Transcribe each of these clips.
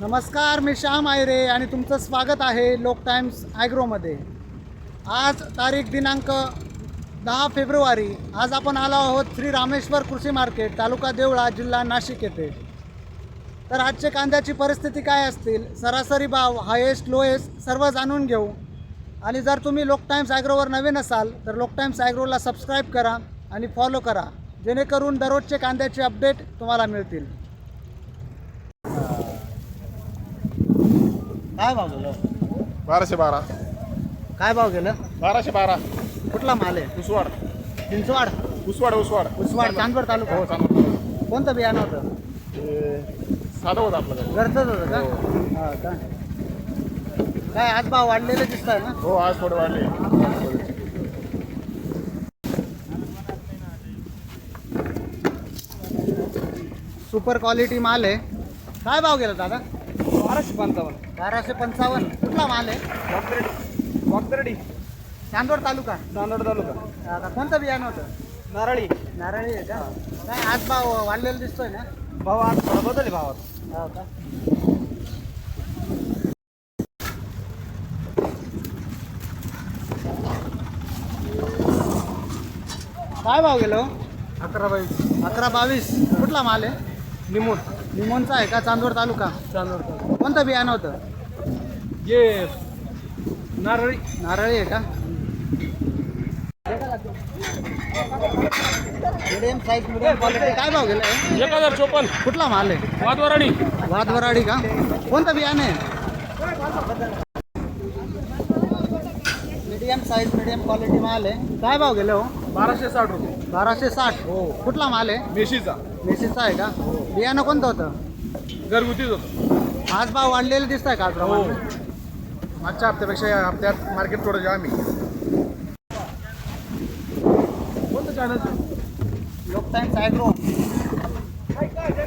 नमस्कार मी श्याम आयरे आणि तुमचं स्वागत आहे लोक टाइम्स ॲग्रोमध्ये. आज तारीख दिनांक दहा फेब्रुवारी. आज आपण आलो आहोत श्री रामेश्वर कृषी मार्केट तालुका देवळा जिल्हा नाशिक येथे. तर आजचे कांद्याची परिस्थिती काय असतील? सरासरी भाव हायेस्ट लोएस्ट सर्व जाणून घेऊ. आणि जर तुम्ही लोक टाइम्स ॲग्रोवर नवीन असाल तर लोक टाइम्स ॲग्रोला सबस्क्राईब करा आणि फॉलो करा. जेणेकरून दररोजचे कांद्याचे अपडेट तुम्हाला मिळतील. काय भाव गेलं? बाराशे बारा. काय भाव गेलं? बाराशे बारा. कुठला माल आहे? उसवाड. चिंचवाड उसवाड उसवाड. उस्वाड चांदवड तालुका. हो चांगलं कोणतं बियाणं होतं? साधं होतं आपलं घरचंच होतं का? हा. का? काय आज भाव वाढलेले दिसत आहे ना? हो आज थोडे वाढले. सुपर क्वालिटी माल आहे. काय भाव गेला दादा? बाराशे पंचावन्न. बाराशे पंचावन्न. कुठला माल आहे? वाकदर्डी वाकदर्डी चांदवड तालुका. चांदोड तालुका. हा का? कोणतं बियाणं होतं? नारळी. नारळी आहे का? काय आज भाव वाढलेला दिसतोय ना? भाव आज थोडा बदल आहे भावात. हो का? काय भाव गेलो? अकरा बाई अकरा बावीस. कुठला माल आहे? लिमून लिमोनचा आहे का चांदवड तालुका? चांदोड कोणतं बियाणं होतं? ये नारळी. नारळी आहे का? मिडियम साईज मिडियम क्वालिटी काय भाव गेलं एक हजार चोपन्न. कुठला माल आहे? वादवराणी वादवराडी का? कोणतं बियाणं आहे? मीडियम साईज मीडियम क्वालिटी माल आहे. काय भाव गेले हो? बाराशे साठ रुपये. बाराशे साठ. हो. कुठला माल आहे? मेशीचा. मेसीचा आहे का? बियाणं कोणतं होतं? घरगुतीच होतं. आज भाव वाढलेले दिसत आहे का आज प्रमाणे? मागच्या हप्त्यापेक्षा या हप्त्यात मार्केट थोडं जाम आहे. कोणतं चॅनल लोक टाइम्स ॲग्रो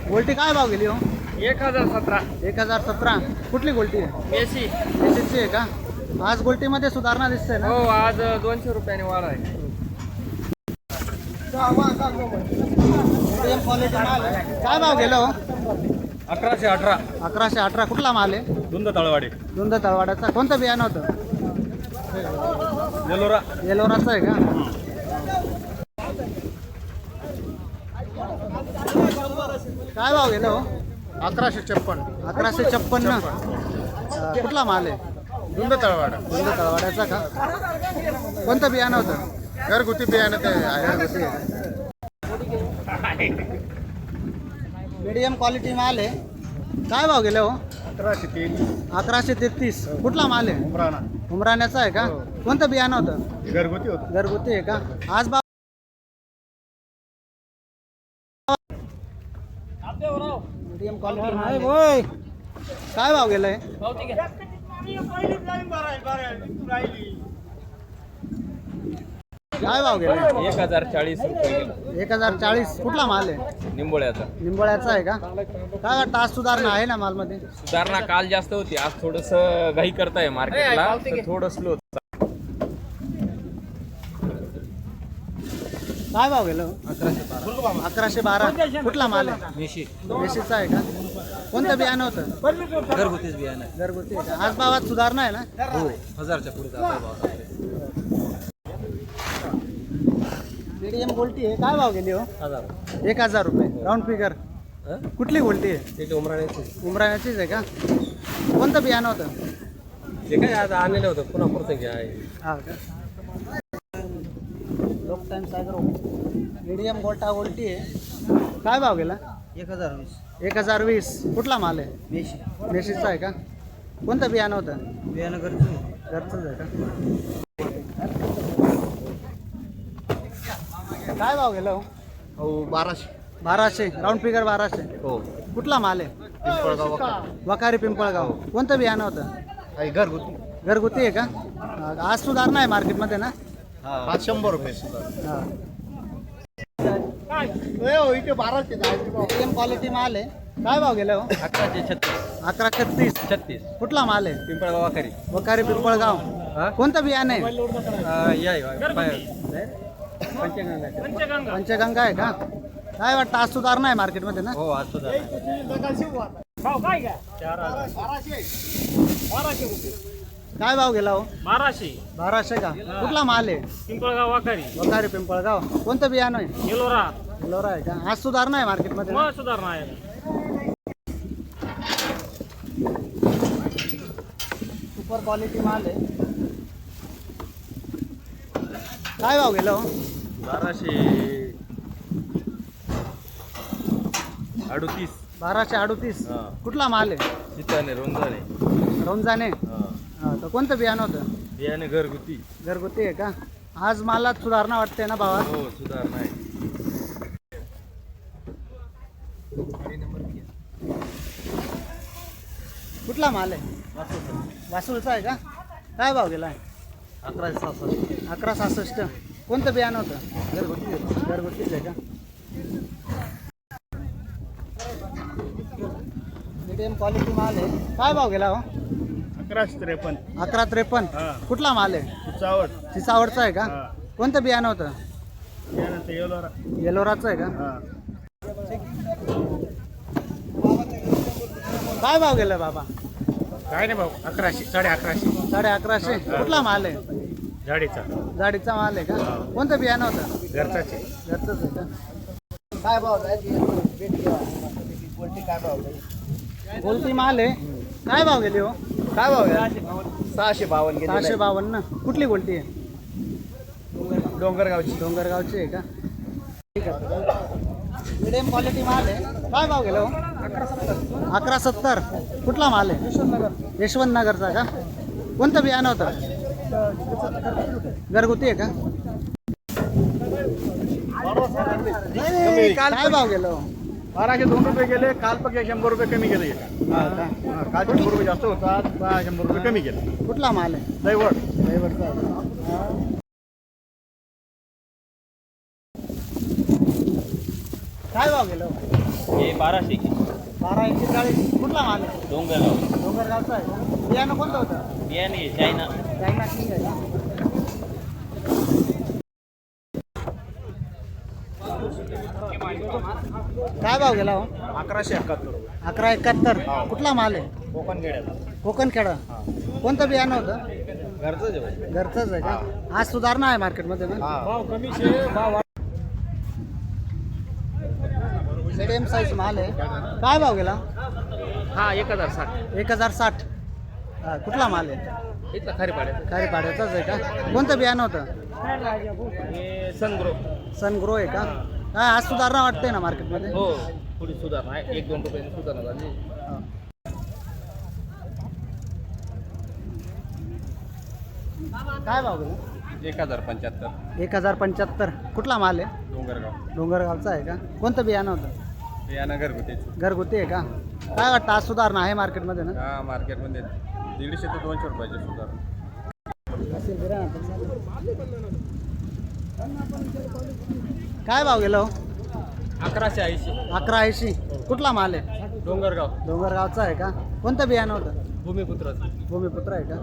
गोल्टी काय भाव गेली हो? एक हजार सतरा. एक हजार सतरा. कुठली गोल्टी आहे? मेशी मेसीची आहे का? आज गोल्टीमध्ये सुधारणा दिसते ना? हो आज दोनशे रुपयाने वाढ आहे. आहे. काय भाव गेलं? अकराशे अठरा. अकराशे अठरा. कुठला माल आहे? धुंद तळवाडी. दुंद तळवाड्याचा. कोणतं बियाणं होतं? येलोरा. येलोराचं आहे का? काय भाव गेलं? अकराशे छप्पन. अकराशे छप्पन्न कुठला माल आहे? दुंद तळवाड. दुंद तळवाड्याचा का? कोणतं बियाणं होतं? घरगुती बियाणं ते आहे. मीडियम क्वालिटी माल आहे. काय भाव गेलं हो? अकराशे तीन अकराशे तेहतीस कुठला माल आहे? उमराणा. उमराण्याचा आहे का? कोणतं बियाणं होतं? घरगुती होतं. घरगुती आहे का? आज भाव मीडियम क्वालिटी माल आहे. काय भाव गेलाय? काय भाव गेलाय एक हजार चाळीस रुपये एक हजार चाळीस. कुठला माल आहे? निंबोळ्याचा. निंबोळ्याचा आहे का? काय वाटतं आज सुधारणा आहे ना मालमध्ये? सुधारणा काल जास्त होती आज थोडस घाई करताय मार्केटला तर थोडं स्लो काय भाव गेलं? अकराशे बारा. कुठला माल आहे? मेशी. देशीचा आहे का? कोणतं बियाणं होतं? घरगुतीच बियाणं घरगुती आहे का? आज भावात सुधारणा आहे ना? हो हजारच्या पुढे जातो मीडियम गोल्टी आहे. काय भाव गेली हो? हजार. एक हजार रुपये. राऊंड फिगर कुठली गोल्टी आहे? ते उमराण्याचे उमराण्याचीच. आहे का? कोणतं बियाणं होतं? ते काय आज आणलेलं होतं. पुन्हा पुरतं घ्या हा का? लोक टाइम सागर मीडियम गोल्टा गोल्टी आहे. काय भाव गेला? एक हजार वीस. एक हजार वीस. कुठला माल आहे? मेशी. मेशीचा आहे का? कोणतं बियाणं होतं? बियाणं घरचं घरचंच आहे का? काय भाव गेला हो? हो बाराशे. बाराशे. राऊंड फिगर बाराशे. हो. कुठला माल आहे? पिंपळगाव वखारी पिंपळगाव. कोणतं बियाणं होतं? घरगुती. घरगुती आहे का? हा, आज सुधारणा आहे मार्केटमध्ये ना? पाच शंभर रुपये हा. हो, इथे बाराशे क्वालिटी माल आहे. काय भाव गेला हो? अकराशे छत्तीस. अकरा छत्तीस. छत्तीस. कुठला माल आहे? पिंपळगाव वाखारी वखारी पिंपळगाव. हा? कोणतं बियाणं आहे? या पंचगंगा. पंचगंगा आहे का? काय वाटतं आज सुधारणा आहे मार्केटमध्ये ना? हो आज काय भाव गेला हो? बाराशे. बाराशे का? कुठला माल आहे? पिंपळगाव वाकारी. वखारी पिंपळगाव. कोणतं बियाणं आहे? येलोरा लोरा आहे का? आज सुधारणा आहे मार्केटमध्ये ना? सुधारणा आहे. सुपर क्वालिटी माल आहे. काय भाव गेला हो? बाराशे अडतीस. बाराशे अडतीस. हा. कुठला माल आहे? रोंजाने रमजाने. हा, तर कोणतं बियाणं होतं? बियाणे घरगुती. घरगुती आहे का? आज मालात सुधारणा वाटते ना भावात हो सुधारणा आहे. कुठला माल आहे? वासूलचा आहे का? काय भाव गेला अकराशे सहासष्ट. अकरा सहासष्ट. कोणतं बियाणं होतं? घरगुती घरगुतीच आहे का मीडियम क्वालिटी माल आहे. काय भाव गेला हो? अकराशे त्रेपन्न. अकरा त्रेपन्न. हा. कुठला माल आहे? चावड चिचावडचा आहे का? हा. कोणतं बियाणं होतं? त्यानंतर येलोरा. येलोराचं आहे का? हा. काय भाव गेला बाबा? काय नाही भाऊ अकराशे साडे अकराशे. साडे अकराशे. कुठला माल आहे? झाडीचा जाडीचा माल आहे का? कोणतं बियाणं होतं? घरचाचे घरचंच आहे का? काय भाव बोलती माल आहे. काय भाव गेली हो? काय भाव गेला? सहाशे बावन्न. सहाशे बावन्न कुठली गोल्टी आहे? डोंगरगावची. डोंगरगावची आहे का? ठीक आहे. मिडियम क्वालिटी माल आहे. काय भाव गेला हो? अकरा सत्तर. कुठला माल आहे? यशवंतनगर. यशवंत नगरचा का? कोणतं बियाणं होतं? घरगुती आहे का? काय भाव गेलो? बाराशे दोन रुपये गेले काल पक्ष शंभर रुपये कमी गेले. हा का? काल शंभर रुपये जास्त होतात शंभर रुपये कमी गेले. कुठला माल आहे? दैवड का? काय भाव गेलो? हे बाराशे. बारा एकशे चाळीस. कुठला माल आहे? डोंगरगाव. डोंगरगावचा आहे. का? बियाणं कोणतं होतं? बियाणे चायना. चायना किंग आहे. का काय भाव गेला हो? अकराशे एकाहत्तर. अकरा एकाहत्तर. कुठला माल आहे? कोकण गेड्याचा कोकण खेडा कोणतं बियाणं होतं? घरचं जेवण घरचंच आहे का? आज सुधारणा आहे मार्केटमध्ये ना? भाव कमी मीडियम साईज माल आहे. काय भाव गेला? हा एक हजार साठ. एक हजार साठ. हा, कुठला माल आहे? इथला खारी पाड्या काही पाड्याचाच आहे का? कोणतं बियाणं होतं? हे सनग्रो सन ग्रो आहे का? काय आज सुधारणा वाटते ना मार्केटमध्ये हो थोडी सुधारणा आहे. एक दोन रुपयाची सुधारणा झाली. काय भाव एक हजार पंच्याहत्तर. एक हजार पंच्याहत्तर. कुठला माल आहे? डोंगरगाव. डोंगरगावचा आहे का? कोणतं बियाणं होतं? बियाणं घरगुतीच. घरगुती आहे का? काय वाटतं आज सुधारणा आहे मार्केटमध्ये ना? हा मार्केटमध्ये दीडशे ते दोनशे रुपयाची सुधारणा. काय भाव गेलो अकराशे ऐंशी. अकरा ऐंशी. कुठला माल आहे? डोंगरगाव. डोंगरगावचा आहे का? कोणतं बियाणं होतं? भूमिपुत्राचं. भूमिपुत्र आहे का?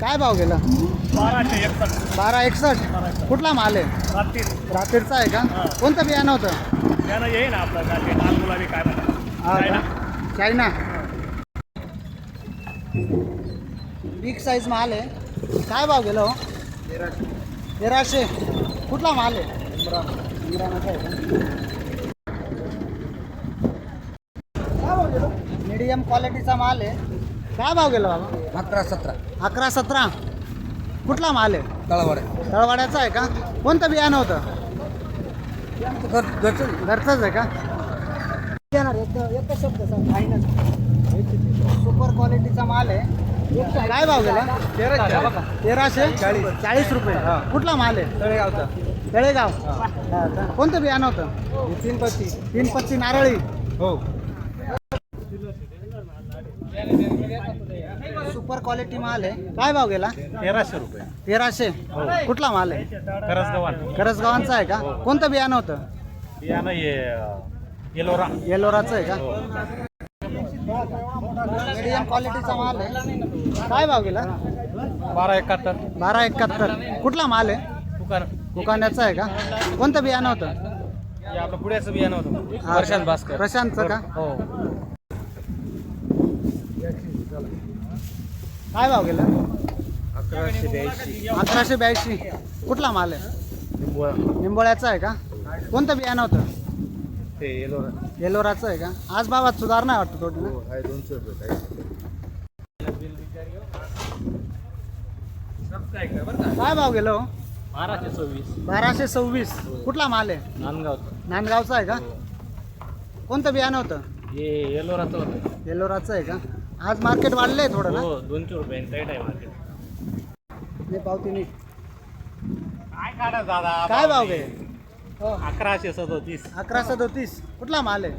काय भाव गेला? बाराशे एकसष्ट. बारा एकसष्ट. कुठला माल आहे? रात्रीच रात्रीचा आहे का? कोणतं बियाणं होतं? त्यानं येईल ना आपलं काय लाल गुलाबी काय हा? चायना. बिग साईज माल आहे. काय भाव गेलो तेराशे. कुठला माल आहे? इंद्राणाचा आहे का मीडियम क्वालिटीचा माल आहे. काय भाव गेला बाबा? अकरा सतरा. अकरा सतरा. कुठला माल आहे? तळवाड. तळवाड्याचा आहे का? कोणतं बियाणं होतं? घरचंच आहे का? सुपर क्वालिटीचा माल आहे. काय भाव गेला? तेराशे चाळीस. रुपये. कुठला माल आहे? तळेगावचा. तळेगाव. हा. का? कोणतं बियाणं होतं? तीन पत्ती. तीन पत्ती नारळी. हो. सुपर क्वालिटी माल आहे. काय भाव गेला? तेराशे रुपये. तेराशे. कुठला माल आहे? खरंच गव्हाण करसगावांचा आहे का? कोणतं बियाणं होतं? बियाणं हे येलोरा. येलोराचं आहे का? मीडियम क्वालिटीचा माल आहे. काय भाव गेला? बारा एकाहत्तर. बारा एकाहत्तर. कुठला माल आहे? दुकान दुकानाचा आहे का? कोणतं बियाणं होतं? आपलं पुण्याचं बियाणं होतं. हा. प्रशांत भास्कर. प्रशांतचं का? हो. काय भाव गेला? अकराशे ब्याऐंशी. अकराशे ब्याऐंशी. कुठला माल आहे? निंबोळ्याचा आहे का? कोणतं बियाणं होतं? ते येलो येलोराचं आहे का? आज भावात सुधारणा वाटतं थोडी ना आहे दोनशे रुपये काय भाव गेलो बाराशे सव्वीस. बाराशे सव्वीस. कुठला माल आहे? नांदगाव. नांदगावचा आहे का? कोणतं बियाणं होतं? हे येलोराचं होतं. येलोराचं आहे का? आज मार्केट वाढलं आहे थोडं ना? हो दोनशे रुपये. टाईट आहे मार्केट नाही पावती नाही काय काढा दादा? काय भाव गे? हो. अकराशे सदोतीस. अकरा सदोतीस. कुठला माल आहे?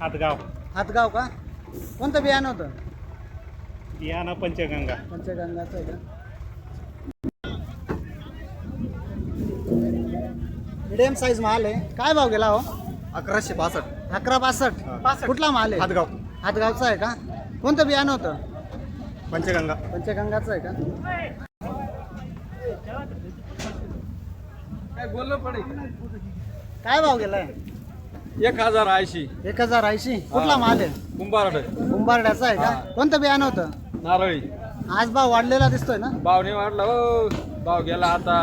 हातगाव. हातगाव का? कोणतं बियाणं होतं? बियाणा पंचगंगा. पंचगंगाचं आहे का? मिडियम साईज माल आहे. काय भाव गेला हो? अकराशे पासष्ट अकरा बासष्ट. कुठला माल आहे? हातगाव. हातगावचा आहे का? कोणतं बियाणं होतं? पंचगंगा. पंचगंगाचं आहे का? काय भाव गेलाय? एक हजार ऐंशी. एक हजार ऐंशी. कुठला माल आहे? कुंभारड. कुंभारड्याचा आहे का? कोणतं बियाणं होतं? नारळी. आज भाव वाढलेला दिसतोय ना? भावने वाढला हो. भाव गेला आता.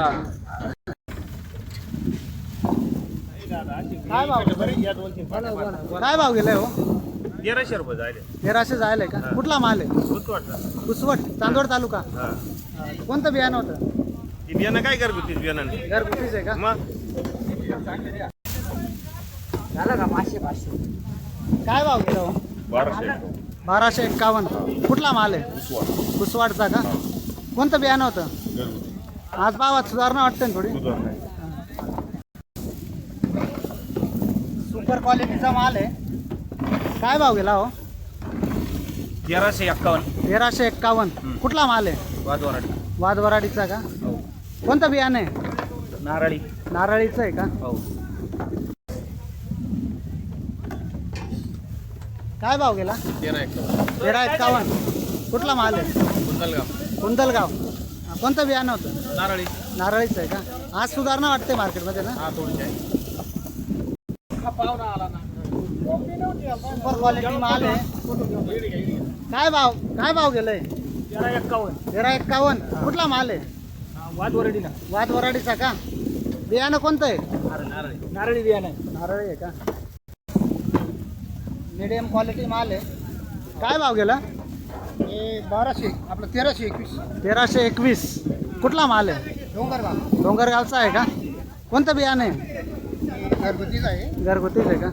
काय भाव? काय भाव गेलाय हो? तेराशे रुपये जायले. तेराशे जायला का? कुठला माल आहे? होत वाटतं कुसवट चांदोड तालुका? कोणतं बियाणं होतं? बियाणं काय घरगुती बियाणं? घरगुतीच आहे का? मग? झालं का पाचशे पाचशे? काय भाव गेला हो? बाराशे. बाराशे एक्कावन्न. कुठला माल आहे? कुसवाडचा का? कोणतं बियाणं होतं? आज भावात सुधारणा वाटते ना थोडी? सुपर क्वालिटीचा माल आहे. काय भाव गेला हो? तेराशे एक्कावन्न. तेराशे एक्कावन्न. कुठला माल आहे? वादवराट वादवराडीचा का? कोणतं बियाणं आहे? नारळी. नारळीचं आहे का? हो. काय भाव गेला? तेरा एक तेरा एक्कावन्न. कुठला माल आहे? कुंदलगाव. कुंदलगाव. हा, कोणतं बियाणं होतं? नारळी. नारळीचं आहे का? आज सुधारणा वाटते मार्केटमध्ये ना? हा थोडी आहे सुपर क्वालिटी माल आहे. काय भाव काय भाव गेलंय? तेरा एक्कावन्न. तेरा एक्कावन्न. कुठला माल आहे? वादवरडीला वाद वराडीचा का? बियाणं कोणतं आहे? नारळी नारळी. बियाणं नारळी आहे का? मिडियम क्वालिटी माल आहे. काय भाव गेला? हे बाराशे आपलं तेराशे एकवीस. तेराशे एकवीस. कुठला माल आहे? डोंगरगाव. डोंगरगावचा आहे का? कोणतं बियाणं आहे? घरगुतीच आहे. घरगुतीच आहे का?